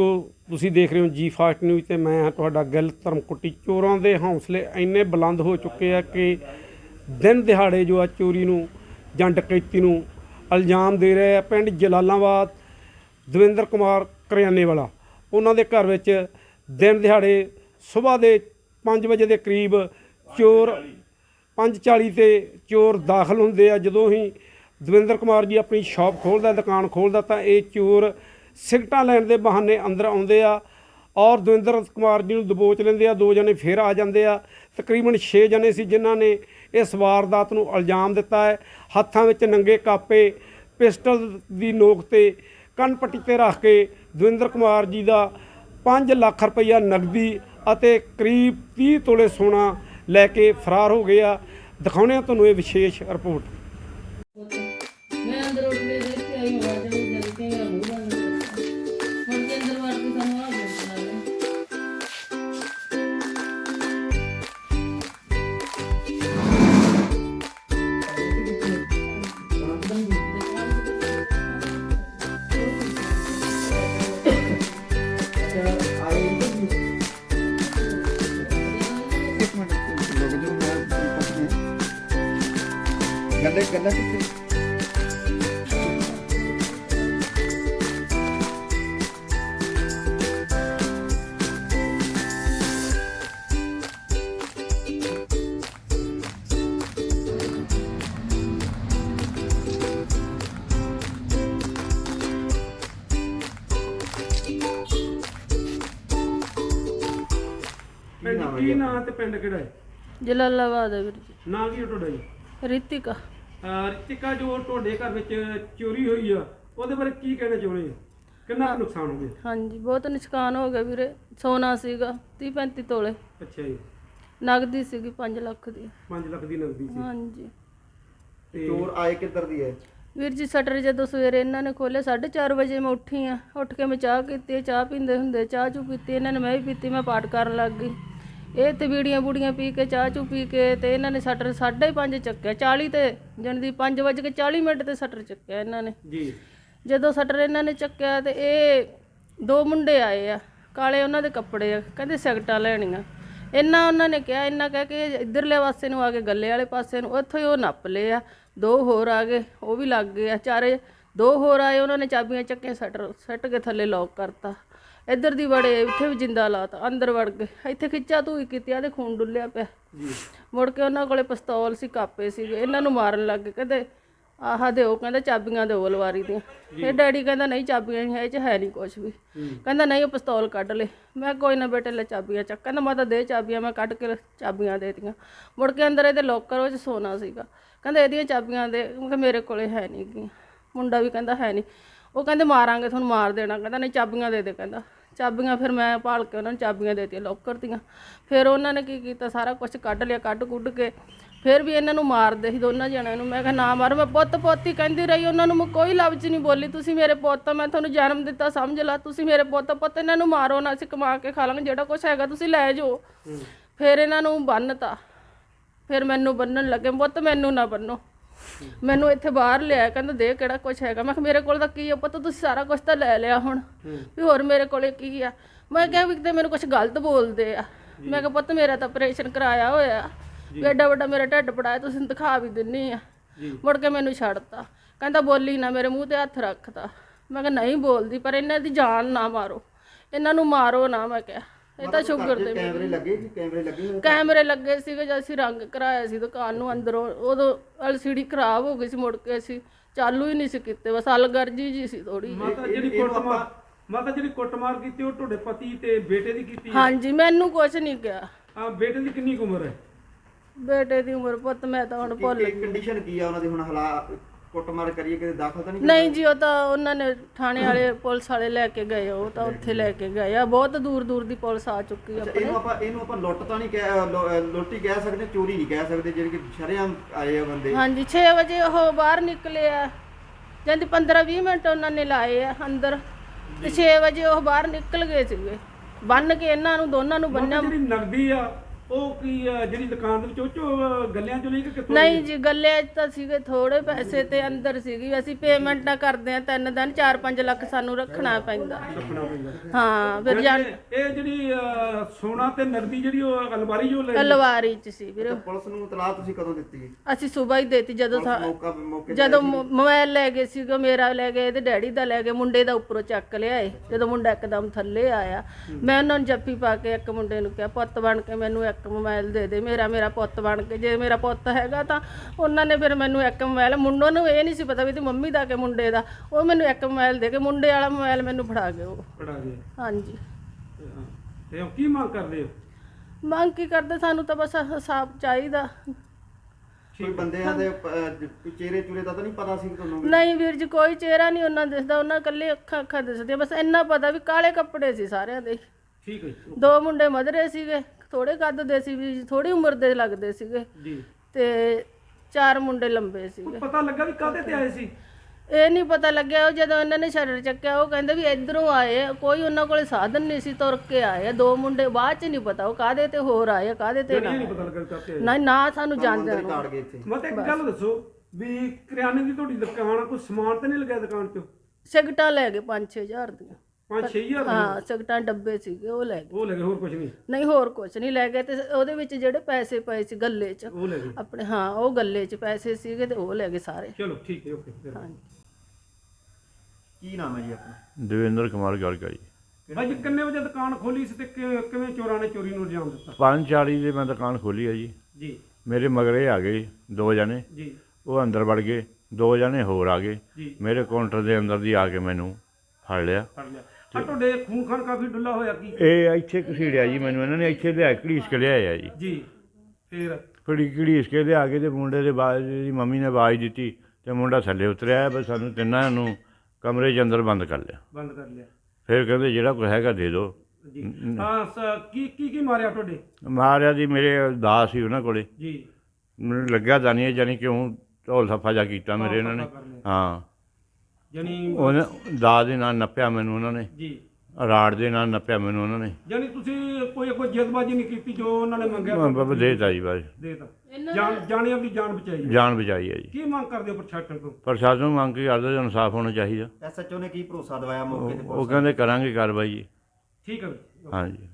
ਦਰਸ਼ਕੋ ਤੁਸੀਂ ਦੇਖ ਰਹੇ ਹੋ ਜੀ ਫਾਸਟ ਨਿਊਜ਼ ਤੇ ਮੈਂ ਹਾਂ ਤੁਹਾਡਾ ਗਿੱਲ ਧਰਮਕੁੱਟੀ। ਚੋਰਾਂ ਦੇ ਹੌਸਲੇ ਇੰਨੇ ਬੁਲੰਦ ਹੋ ਚੁੱਕੇ ਆ ਕਿ ਦਿਨ ਦਿਹਾੜੇ ਜੋ ਆ ਚੋਰੀ ਨੂੰ ਜਾਂ ਡਕੈਤੀ ਨੂੰ ਇਲਜ਼ਾਮ ਦੇ ਰਹੇ ਆ ਪਿੰਡ ਜਲਾਲਾਬਾਦ, ਦਵਿੰਦਰ ਕੁਮਾਰ ਕਰਿਆਨੇ ਵਾਲਾ ਉਹਨਾਂ ਦੇ ਘਰ ਵਿੱਚ ਦਿਨ ਦਿਹਾੜੇ ਸਵੇਰ ਦੇ 5 ਵਜੇ ਦੇ ਕਰੀਬ ਚੋਰ 5:40 ਤੇ ਚੋਰ ਦਾਖਲ ਹੁੰਦੇ ਆ। ਜਦੋਂ ਹੀ ਦਵਿੰਦਰ ਕੁਮਾਰ ਜੀ ਆਪਣੀ ਸ਼ਾਪ ਖੋਲਦਾ, ਦੁਕਾਨ ਖੋਲਦਾ ਤਾਂ ਇਹ ਚੋਰ ਸਿਗਟਾਂ ਲੈਣ ਦੇ ਬਹਾਨੇ ਅੰਦਰ ਆਉਂਦੇ ਆ ਔਰ ਦਵਿੰਦਰ ਕੁਮਾਰ ਜੀ ਨੂੰ ਦਬੋਚ ਲੈਂਦੇ ਆ, ਦੋ ਜਣੇ ਫੇਰ ਆ ਜਾਂਦੇ ਆ। ਤਕਰੀਬਨ 6 ਜਣੇ ਸੀ ਜਿਨ੍ਹਾਂ ਨੇ ਇਸ ਵਾਰਦਾਤ ਨੂੰ ਇਲਜ਼ਾਮ ਦਿੱਤਾ ਹੈ। ਹੱਥਾਂ ਵਿੱਚ ਨੰਗੇ ਕਾਪੇ, ਪਿਸਟਲ ਦੀ ਨੋਕ ਤੇ ਕੰਨ ਪੱਟੀ ਤੇ ਰੱਖ ਕੇ ਦਵਿੰਦਰ ਕੁਮਾਰ ਜੀ ਦਾ 5 ਲੱਖ ਰੁਪਈਆ ਨਗਦੀ ਅਤੇ ਕਰੀਬ 30 ਤੋਲੇ ਸੋਨਾ ਲੈ ਕੇ ਫਰਾਰ ਹੋ ਗਏ ਆ। ਦਿਖਾਉਣੇ ਤੁਹਾਨੂੰ ਇਹ ਵਿਸ਼ੇਸ਼ ਰਿਪੋਰਟ। ਗੱਲੇ ਗੱਲਾਂ ਕਿੱਥੇ ਪਿੰਡ ਕੀ ਨਾਂ ਤੇ ਪਿੰਡ ਕਿਹੜਾ ਹੈ? ਜਲਾਲਾਬਾਦ ਹੈ ਵੀਰ ਜੀ। ਨਾਂ ਕੀ ਹੈ ਤੁਹਾਡਾ ਜੀ? ਰਿਤਿਕਾ। ਅਹ ਰਿਤਿਕਾ ਜੋ ਤੁਹਾਡੇ ਘਰ ਵਿੱਚ ਚੋਰੀ ਹੋਈ ਆ ਉਹਦੇ ਬਾਰੇ ਕੀ ਕਹਿਣਾ ਚਾਹੁੰਦੇ ਆ ਕਿੰਨਾ ਕੁ ਨੁਕਸਾਨ ਹੋ ਗਿਆ? ਹਾਂਜੀ ਬਹੁਤ ਨੁਕਸਾਨ ਹੋ ਗਿਆ ਵੀਰੇ। ਸੋਨਾ ਸੀਗਾ 30 35 ਤੋਲੇ। ਅੱਛਾ ਜੀ। ਨਗਦੀ ਸੀਗੀ 5 ਲੱਖ ਦੀ। 5 ਲੱਖ ਦੀ ਨਗਦੀ ਸੀ। ਹਾਂਜੀ। ਤੇ ਚੋਰ ਆਏ ਕਿੱਧਰ ਦੀ ਹੈ? ਵੀਰ ਜੀ ਸ਼ਟਰ ਜਦੋਂ ਸਵੇਰੇ ਇਹਨਾਂ ਨੇ ਖੋਲੇ 4:30 ਵਜੇ ਮੈਂ ਉੱਠੀ ਆ ਉੱਠ ਕੇ ਮੈਂ ਚਾਹ ਕੀਤੀ ਚਾਹ ਪੀਂਦੇ ਹੁੰਦੇ ਚਾਹ ਚੂ ਪੀਤੀ ਇਹਨਾਂ ਨੇ ਮੈਂ ਵੀ ਪੀਤੀ ਮੈਂ ਪਾਠ ਕਰਨ ਲੱਗ ਗਈ। ਇਹ ਤੇ ਬੀੜੀਆਂ ਬੂੜੀਆਂ ਪੀ ਕੇ ਚਾਹ ਚੂ ਪੀ ਕੇ ਤੇ ਇਹਨਾਂ ਨੇ ਸ਼ਟਰ 5:30 ਚੱਕਿਆ 40 ਤੇ ਜਾਣੀ ਦੀ 5 ਵਜੇ ਕੇ 40 ਮਿੰਟ ਤੇ ਸ਼ਟਰ ਚੱਕਿਆ ਇਹਨਾਂ ਨੇ। ਜੀ। ਜਦੋਂ ਸ਼ਟਰ ਇਹਨਾਂ ਨੇ ਚੱਕਿਆ ਤੇ ਇਹ ਦੋ ਮੁੰਡੇ ਆਏ ਆ ਕਾਲੇ ਉਹਨਾਂ ਦੇ ਕੱਪੜੇ ਆ ਕਹਿੰਦੇ ਸਿਗਟਾਂ ਲੈਣੀਆਂ। ਇੰਨਾ ਉਹਨਾਂ ਨੇ ਕਿਹਾ ਇੰਨਾ ਕਹਿ ਕੇ ਇਧਰਲੇ ਪਾਸੇ ਨੂੰ ਆ ਕੇ ਗੱਲੇ ਵਾਲੇ ਪਾਸੇ ਨੂੰ ਉੱਥੋਂ ਹੀ ਉਹ ਨੱਪ ਲਏ ਆ। ਦੋ ਹੋਰ ਆ ਗਏ ਉਹ ਵੀ ਲੱਗ ਗਏ ਆ। ਚਾਰੇ ਦੋ ਹੋਰ ਆਏ ਉਹਨਾਂ ਨੇ ਚਾਬੀਆਂ ਚੱਕੀਆਂ ਸ਼ਟਰ ਸੱਟ ਕੇ ਥੱਲੇ ਲੌਕ ਕਰਤਾ। ਇੱਧਰ ਦੀ ਵੜੇ ਇੱਥੇ ਵੀ ਜਿੰਦਾ ਲਾਤਾ ਅੰਦਰ ਵੜ ਗਏ। ਇੱਥੇ ਖਿੱਚਾ ਤੂੰ ਕੀਤੀ ਆ ਤੇ ਖੂਨ ਡੁੱਲਿਆ ਪਿਆ। ਜੀ। ਮੁੜ ਕੇ ਉਹਨਾਂ ਕੋਲੇ ਪਿਸਤੌਲ ਸੀ ਕਾਪੇ ਸੀਗੇ ਇਹਨਾਂ ਨੂੰ ਮਾਰਨ ਲੱਗ ਗਏ। ਕਹਿੰਦੇ ਆਹ ਦਿਓ ਕਹਿੰਦਾ ਚਾਬੀਆਂ ਦਿਓ ਅਲਵਾਰੀ ਦੀਆਂ। ਇਹ ਡੈਡੀ ਕਹਿੰਦਾ ਨਹੀਂ ਚਾਬੀਆਂ ਨਹੀਂ ਹੈ ਇਹ ਚ ਹੈ ਨਹੀਂ ਕੁਝ ਵੀ। ਕਹਿੰਦਾ ਨਹੀਂ ਉਹ ਪਿਸਤੌਲ ਕੱਢ ਲੈ। ਮੈਂ ਕੋਈ ਨਾ ਬੇਟੇ ਲੈ ਚਾਬੀਆਂ ਚੱਕ। ਕਹਿੰਦਾ ਮਾਤਾ ਦੇ ਚਾਬੀਆਂ ਮੈਂ ਕੱਢ ਕੇ ਚਾਬੀਆਂ ਦੇ ਦਿੱਤੀਆਂ। ਮੁੜ ਕੇ ਅੰਦਰ ਇਹਦੇ ਲੋਕਰ ਵਿੱਚ ਸੋਨਾ ਸੀਗਾ। ਕਹਿੰਦਾ ਇਹਦੀਆਂ ਚਾਬੀਆਂ ਦੇ ਮੈਂ ਮੇਰੇ ਕੋਲੇ ਹੈ ਨਹੀਂ ਮੁੰਡਾ ਵੀ ਕਹਿੰਦਾ ਹੈ ਨਹੀਂ ਉਹ ਕਹਿੰਦੇ ਮਾਰਾਂਗੇ ਤੁਹਾਨੂੰ ਮਾਰ ਦੇਣਾ ਕਹਿੰਦਾ ਨਹੀਂ ਚਾਬੀਆਂ ਦੇ ਦੇ ਕਹਿੰਦਾ। ਚਾਬੀਆਂ ਫਿਰ ਮੈਂ ਭਾਲ ਕੇ ਉਹਨਾਂ ਨੂੰ ਚਾਬੀਆਂ ਦਿੱਤੀਆਂ ਲੋਕਰ ਦੀਆਂ। ਫਿਰ ਉਹਨਾਂ ਨੇ ਕੀ ਕੀਤਾ ਸਾਰਾ ਕੁਝ ਕੱਢ ਲਿਆ ਕੱਢ ਕੁੱਢ ਕੇ ਫਿਰ ਵੀ ਇਹਨਾਂ ਨੂੰ ਮਾਰਦੇ ਸੀ ਦੋਨਾਂ ਜਣਿਆਂ ਨੂੰ। ਮੈਂ ਕਿਹਾ ਨਾ ਮਾਰੋ ਮੈਂ ਪੁੱਤ ਪੋਤੀ ਕਹਿੰਦੀ ਰਹੀ ਉਹਨਾਂ ਨੂੰ ਮੈਂ ਕੋਈ ਲਫ਼ਜ਼ ਨਹੀਂ ਬੋਲੀ ਤੁਸੀਂ ਮੇਰੇ ਪੁੱਤ ਆ, ਮੈਂ ਤੁਹਾਨੂੰ ਜਨਮ ਦਿੱਤਾ ਸਮਝ ਲਾ ਤੁਸੀਂ ਮੇਰੇ ਪੁੱਤ ਪੁੱਤ ਇਹਨਾਂ ਨੂੰ ਮਾਰੋ ਨਾ ਅਸੀਂ ਕਮਾ ਕੇ ਖਾ ਲਾਂਗੇ ਜਿਹੜਾ ਕੁਝ ਹੈਗਾ ਤੁਸੀਂ ਲੈ ਜਾਓ। ਫਿਰ ਇਹਨਾਂ ਨੂੰ ਬੰਨਤਾ ਫਿਰ ਮੈਨੂੰ ਬੰਨਣ ਲੱਗੇ ਪੁੱਤ ਮੈਨੂੰ ਨਾ ਬੰਨੋ। ਮੈਨੂੰ ਇੱਥੇ ਬਾਹਰ ਲਿਆ ਕਹਿੰਦਾ ਦੇ ਕਿਹੜਾ ਕੁਝ ਹੈਗਾ। ਮੈਂ ਕਿਹਾ ਮੇਰੇ ਕੋਲ ਤਾਂ ਕੀ ਆ ਪੁੱਤ ਤੁਸੀਂ ਸਾਰਾ ਕੁਝ ਤਾਂ ਲੈ ਲਿਆ ਹੁਣ। ਵੀ ਹੋਰ ਮੇਰੇ ਕੋਲੇ ਕੀ ਆ? ਮੈਂ ਕਿਹਾ ਵੀ ਕਿਤੇ ਮੈਨੂੰ ਕੁਝ ਗਲਤ ਬੋਲਦੇ ਆ। ਮੈਂ ਕਿਹਾ ਪੁੱਤ ਮੇਰਾ ਤਾਂ ਆਪਰੇਸ਼ਨ ਕਰਾਇਆ ਹੋਇਆ। ਵੀ ਐਡਾ ਵੱਡਾ ਮੇਰਾ ਢਿੱਡ ਪੜਾਇਆ ਤੁਸੀਂ ਦਿਖਾ ਵੀ ਦਿੰਨੀ ਆ। ਮੁੜ ਕੇ ਮੈਨੂੰ ਛੱਡਤਾ। ਕਹਿੰਦਾ ਬੋਲੀ ਨਾ ਮੇਰੇ ਮੂੰਹ ਤੇ ਹੱਥ ਰੱਖਤਾ ਮੈਂ ਕਿਹਾ ਨਹੀਂ ਬੋਲਦੀ ਪਰ ਇਹਨਾਂ ਦੀ ਜਾਨ ਨਾ ਮਾਰੋ। ਇਹਨਾਂ ਨੂੰ ਮਾਰੋ ਨਾ ਮੈਂ ਕਿਹਾ। ਇਹ ਤਾਂ ਸ਼ੁਕਰ ਦੇ ਕੈਮਰੇ ਲੱਗੇ ਜੀ ਕੈਮਰੇ ਲੱਗੇ ਹੋਏ? ਕੈਮਰੇ ਲੱਗੇ ਸੀਗੇ ਜਦ ਅਸੀਂ ਰੰਗ ਕਰਾਇਆ ਸੀ ਦੁਕਾਨ ਨੂੰ ਅੰਦਰੋਂ ਉਦੋਂ ਐਲਸੀਡੀ ਖਰਾਬ ਹੋ ਗਈ ਸੀ ਮੁੜ ਕੇ ਅਸੀਂ ਚਾਲੂ ਹੀ ਨਹੀਂ ਸੀ ਕੀਤੇ ਬਸ ਅਲਗਰਜੀ ਜੀ ਸੀ ਥੋੜੀ ਮਾਤਾ ਜਿਹੜੀ ਕੁੱਟਮਾਰ ਮਾਤਾ ਜਿਹੜੀ ਕੁੱਟਮਾਰ ਕੀਤੀ ਉਹ ਤੁਹਾਡੇ ਪਤੀ ਤੇ ਬੇਟੇ ਦੀ ਕੀਤੀ ਹਾਂਜੀ ਮੈਨੂੰ ਕੁਝ ਨਹੀਂ ਕਿਹਾ। ਆ ਬੇਟੇ ਦੀ ਕਿੰਨੀ ਉਮਰ ਹੈ? ਬੇਟੇ ਦੀ ਉਮਰ ਪੁੱਤ ਮੈਂ ਤਾਂ ਹੁਣ ਭੁੱਲ ਕੀ ਕੰਡੀਸ਼ਨ ਕੀ ਆ ਉਹਨਾਂ ਦੀ ਹੁਣ ਹਾਲਾਤ? ਕੁੱਟਮਾਰ ਕਰੀਏ ਕਿ ਦਾਖਲ ਤਾਂ ਨਹੀਂ ਨਹੀਂ ਜੀ ਉਹ ਤਾਂ ਉਹਨਾਂ ਨੇ ਥਾਣੇ ਵਾਲੇ ਪੁਲਿਸ ਵਾਲੇ ਲੈ ਕੇ ਗਏ ਉਹ ਤਾਂ ਉੱਥੇ ਲੈ ਕੇ ਗਏ ਆ। ਬਹੁਤ ਦੂਰ ਦੂਰ ਦੀ ਪੁਲਿਸ ਆ ਚੁੱਕੀ ਆ ਇਹਨੂੰ ਆਪਾਂ ਇਹਨੂੰ ਆਪਾਂ ਲੁੱਟ ਤਾਂ ਨਹੀਂ ਕਹਿ ਅ, ਲੁ- ਅ, ਲੁੱਟ ਹੀ ਕਹਿ ਸਕਦੇ ਚੋਰੀ ਨਹੀਂ ਕਹਿ ਸਕਦੇ ਜਿਹੜੇ ਕਿ ਸ਼ਰੇਆਮ ਆਏ ਆ ਬੰਦੇ। ਹਾਂਜੀ 6 ਵਜੇ ਉਹ ਬਾਹਰ ਨਿਕਲੇ ਆ। ਜਾਂਦੀ 15 20 ਮਿੰਟ ਉਹਨਾਂ ਨੇ ਲਾਏ ਆ ਅੰਦਰ। ਤੇ 6 ਵਜੇ ਉਹ ਬਾਹਰ ਨਿਕਲ ਗਏ ਸੀਗੇ। ਬੰਨ ਕੇ ਇਹਨਾਂ ਨੂੰ ਦੋਨਾਂ ਨੂੰ ਬੰਨਿਆ। ਜਿਹੜੀ ਨਗਦੀ ਆ ਉਹ ਕੀ ਜਿਹੜੀ ਦੁਕਾਨ ਦੇ ਵਿੱਚ ਉਹ ਚੋਂ ਗੱਲਿਆਂ ਚੋਂ ਲਈ ਕਿ ਕਿੱਥੋਂ ਨਹੀਂ ਜੀ ਗੱਲੇ 'ਚ ਤਾਂ ਸੀਗੇ ਥੋੜੇ ਪੈਸੇ ਤੇ ਅੰਦਰ ਸੀਗੀ। ਅਸੀਂ ਪੇਮੈਂਟ ਨਾ ਕਰਦੇ ਆ ਤਿੰਨ ਦਿਨ 4-5 ਲੱਖ ਸਾਨੂੰ ਰੱਖਣਾ ਪੈਂਦਾ। ਰੱਖਣਾ ਪੈਂਦਾ। ਹਾਂ ਫਿਰ ਜਾਣ ਇਹ ਇਹ ਜਿਹੜੀ ਸੋਨਾ ਤੇ ਨਗਦੀ ਜਿਹੜੀ ਉਹ ਅਲਮਾਰੀ ਜੋ ਲੈ ਕਲਵਾਰੀ 'ਚ ਸੀ ਵੀਰੇ। ਪੁਲਿਸ ਨੂੰ ਤਲਾਹ ਤੁਸੀਂ ਕਦੋਂ ਦਿੱਤੀ? ਅਸੀਂ ਸਵੇਰ ਹੀ ਦੇਤੀ ਜਦੋਂ ਸਾ- ਮੌਕਾ ਮੌਕੇ ਤੇ ਜਦੋਂ ਮ- ਮੋਬਾਈਲ ਲੈ ਗਏ ਸੀਗੇ ਮੇਰਾ ਲੈ ਗਏ ਤੇ ਡੈਡੀ ਦਾ ਲੈ ਗਏ ਮੁੰਡੇ ਦਾ ਉੱਪਰੋਂ ਚੱਕ ਲਿਆਏ ਜਦੋਂ ਮੁੰਡਾ ਇੱਕਦਮ ਥੱਲੇ ਆਇਆ। ਮੈਂ ਉਹਨਾਂ ਨੂੰ ਜੱਫੀ ਪਾ ਕੇ ਇੱਕ ਮੁੰਡੇ ਨੂੰ ਕਿਹਾ ਪੁੱਤ ਬਣ ਕੇ ਮੈਨੂੰ ਇੱਕ ਮੋਬਾਈਲ ਦੇ ਦੇ ਮੇਰਾ ਮੇਰਾ ਪੁੱਤ ਬਣ ਕੇ ਜੇ ਮੇਰਾ ਪੁੱਤ ਹੈਗਾ ਤਾਂ ਉਹਨਾਂ ਨੇ ਫਿਰ ਮੈਨੂੰ ਇੱਕ ਮੋਬਾਈਲ ਮੁੰਡੋਂ ਨੂੰ ਇਹ ਨਹੀਂ ਸੀ ਪਤਾ ਵੀ ਤੇ ਮੰਮੀ ਦਾ ਕਿ ਮੁੰਡੇ ਦਾ ਉਹ ਮੈਨੂੰ ਇੱਕ ਮੋਬਾਈਲ ਦੇ ਕੇ ਮੁੰਡੇ ਵਾਲਾ ਮੋਬਾਈਲ ਮੈਨੂੰ ਫੜਾ ਗਏ ਉਹ। ਫੜਾ ਗਏ ਹਾਂਜੀ। ਤੇ, ਉਹ ਕੀ ਮੰਗ ਕਰਦੇ ਹੋ? ਮੰਗ ਕੀ ਕਰਦੇ ਸਾਨੂੰ ਤਾਂ ਬਸ ਹਿਸਾਬ ਚਾਹੀਦਾ। ਕੋਈ ਬੰਦਿਆਂ ਦੇ ਅਹ, ਚਿਹਰੇ ਚੁਰੇ ਦਾ ਤਾਂ ਨਹੀਂ ਪਤਾ ਸੀ ਤੁਹਾਨੂੰ? ਨਹੀਂ ਵੀਰ ਜੀ ਕੋਈ ਚਿਹਰਾ ਨਹੀਂ ਉਹਨਾਂ ਦਿਸਦਾ ਉਹਨਾਂ ਇਕੱਲੇ ਅੱਖਾਂ ਅੱਖਾਂ ਦਿਸਦੀਆਂ ਬਸ ਇੰਨਾ ਪਤਾ ਵੀ ਕਾਲੇ ਕੱਪੜੇ ਸੀ ਸਾਰਿਆਂ ਦੇ। ਠੀਕ ਹੈ ਜੀ। ਦੋ ਮੁੰਡੇ ਮਧਰੇ ਸੀਗੇ। ਥੋੜੇ ਕੱਦ ਦੇ ਸੀ ਵੀ ਥੋੜੀ ਉਮਰ ਦੇ ਲੱਗਦੇ ਸੀਗੇ। ਜੀ। ਤੇ ਚਾਰ ਮੁੰਡੇ ਲੰਬੇ ਸੀਗੇ। ਪਤਾ ਲੱਗਾ ਵੀ ਕਾਹਦੇ ਤੇ ਆਏ ਸੀ? ਇਹ ਨਹੀਂ ਪਤਾ ਲੱਗਿਆ ਉਹ ਜਦੋਂ ਇਹਨਾਂ ਨੇ ਸ਼ਟਰ ਚੱਕਿਆ ਉਹ ਕਹਿੰਦੇ ਵੀ ਇਧਰੋਂ ਆਏ ਆ, ਕੋਈ ਉਹਨਾਂ ਕੋਲੇ ਸਾਧਨ ਨਹੀਂ ਸੀ ਤੁਰ ਕੇ ਆਏ। ਆ। ਦੋ ਮੁੰਡੇ ਬਾਅਦ ਚ ਨਹੀਂ ਪਤਾ ਉਹ ਕਾਦੇ ਤੇ ਹੋਰ ਆਏ ਆ, ਕਾਦੇ ਤੇ ਨਾ ਨਹੀਂ ਪਤਾ ਲੱਗਾ ਵੀ ਆਏ। ਨਾ ਨਾ ਸਾਨੂੰ ਜਾਣਦੇ ਅੰਦਰ ਤਾੜ ਗਏ ਇੱਥੇ। ਮੈਂ ਤਾਂ ਇੱਕ ਗੱਲ ਦੱਸੋ ਵੀ ਕਰਿਆਨੇ ਦੀ ਤੁਹਾਡੀ ਦੁਕਾਨ ਆ, ਕੋਈ ਸਮਾਨ ਤੇ ਨਹੀਂ ਲੱਗਿਆ ਦੁਕਾਨ 'ਚ ਸਿਗਟਾਂ ਲੈ ਗਏ 5-6000 ਦੀਆਂ। 5-6000 ਹਾਂ ਸਿਗਟਾਂ ਡੱਬੇ ਸੀਗੇ ਉਹ ਲੈ ਗਏ। ਉਹ ਲੱਗੇ ਹੋਰ ਕੁਝ ਨਹੀਂ? ਨਹੀਂ ਹੋਰ ਕੁਝ ਨਹੀਂ ਲੈ ਗਏ ਤੇ ਉਹਦੇ ਵਿੱਚ ਜਿਹੜੇ ਪੈਸੇ ਪਏ ਸੀ ਗੱਲੇ 'ਚ ਉਹ ਲੱਗੇ ਆਪਣੇ ਹਾਂ ਉਹ ਗੱਲੇ 'ਚ ਪੈਸੇ ਸੀਗੇ ਤੇ ਉਹ ਲੈ ਗਏ ਸਾਰੇ। ਚਲੋ ਠੀਕ ਹੈ ਓਕੇ ਫਿਰ ਹਾਂਜੀ। ਕੀ ਨਾਮ ਹੈ ਜੀ ਆਪਣਾ? ਦੇਵੇਂਦਰ ਕੁਮਾਰ ਗਰਗਾ ਜੀ। ਭਾਈ ਜੀ ਕਿੰਨੇ ਵਜੇ ਦੁਕਾਨ ਖੋਲੀ ਸੀ ਤੇ ਕਿ- ਕਿਵੇਂ ਚੋਰਾਂ ਨੇ ਚੋਰੀ ਨੂੰ ਅੰਜਾਮ ਦਿੱਤਾ? 540 ਦੇ ਮੈਂ ਦੁਕਾਨ ਖੋਲੀ ਹੈ ਜੀ। ਜੀ। ਮੇਰੇ ਮਗਰੇ ਆ ਗਏ ਦੋ ਜਣੇ। ਜੀ। ਉਹ ਅੰਦਰ ਵੜ ਗਏ ਦੋ ਜਣੇ ਹੋਰ ਆ ਗਏ। ਜੀ। ਮੇਰੇ ਕਾਊਂਟਰ ਦੇ ਅੰਦਰ ਦੀ ਆ ਕੇ ਮੈਨੂੰ ਫੜ ਲਿਆ। ਫੜ ਲਿਆ। ਆ ਤੁਹਾਡੇ ਖੂਨ ਖਾਨ ਕਾਫੀ ਡੁੱਲਾ ਹੋਇਆ ਕੀ? ਇਹ ਇੱਥੇ ਘਸੀੜਿਆ ਜੀ ਮੈਨੂੰ ਇਹਨਾਂ ਨੇ ਇੱਥੇ ਲਿਆ ਘੜੀਸ ਕੇ ਲਿਆਇਆ ਜੀ। ਜੀ ਫਿਰ? ਫਿਰ ਘੜੀਸ ਕੇ ਲਿਆ ਕੇ ਤੇ ਮੁੰਡੇ ਦੇ ਬਾਅਦ ਦੀ ਮੰਮੀ ਨੇ ਆਵਾਜ਼ ਦਿੱਤੀ ਤੇ ਮੁੰਡਾ ਥੱਲੇ ਉਤਰਿਆ ਬਸ ਸਾਨੂੰ ਤਿੰਨਾਂ ਨੂੰ ਕਮਰੇ 'ਚ ਅੰਦਰ ਬੰਦ ਕਰ ਲਿਆ। ਬੰਦ ਕਰ ਲਿਆ। ਫਿਰ ਕਹਿੰਦੇ ਜਿਹੜਾ ਕੋਈ ਹੈਗਾ ਦੇ ਦਿਓ। ਜੀ। ਹਾਂ ਸ- ਕੀ ਕੀ ਕੀ ਮਾਰਿਆ ਤੁਹਾਡੇ? ਮਾਰਿਆ ਦੀ ਮੇਰੇ ਦਾਸ ਸੀ ਉਹਨਾਂ ਕੋਲੇ। ਜੀ। ਮੈਨੂੰ ਲੱਗਿਆ ਜਾਣੀ ਜਾਨੀ ਕਿਉਂ ਢੋਲ ਸਫਾ ਜਾ ਕੀਤਾ ਮੇਰੇ ਇਹਨਾਂ ਨੇ। ਹਾਂ। ਯਾਨੀ ਉਹਨੇ ਦਾ ਦੇ ਨਾਲ ਨੱਪਿਆ ਮੈਨੂੰ ਉਹਨਾਂ ਨੇ। ਜੀ। ਰਾੜ ਦੇ ਨਾਲ ਨੱਪਿਆ ਮੈਨੂੰ ਉਹਨਾਂ ਨੇ। ਯਾਨੀ ਤੁਸੀਂ ਕੋਈ ਕੋਈ ਜਜ਼ਬਾਜੀ ਨਹੀਂ ਕੀਤੀ ਜੋ ਉਹਨਾਂ ਨੇ ਮੰਗਿਆ ਬਾਬਾ ਦੇਤਾ ਜੀ ਬਸ ਦੇਤਾ। ਜਾਨ ਜਾਣਿਆਂ ਦੀ ਜਾਨ ਬਚਾਈ ਹੈ। ਜਾਨ ਬਚਾਈ ਹੈ ਜੀ। ਕੀ ਮੰਗ ਕਰਦੇ ਹੋ ਪ੍ਰਸ਼ਾਸਨ ਤੋਂ? ਪ੍ਰਸ਼ਾਸਨ ਨੂੰ ਮੰਗ ਕੇ ਕਰਦਾ ਇਨਸਾਫ ਹੋਣਾ ਚਾਹੀਦਾ। ਐਸਐਚਓ ਨੇ ਕੀ ਭਰੋਸਾ ਦਵਾਇਆ ਮੌਕੇ ਤੇ ਉਹ ਕਹਿੰਦੇ ਕਰਾਂਗੇ ਕਾਰਵਾਈ ਜੀ। ਠੀਕ ਹੈ ਜੀ। ਹਾਂਜੀ।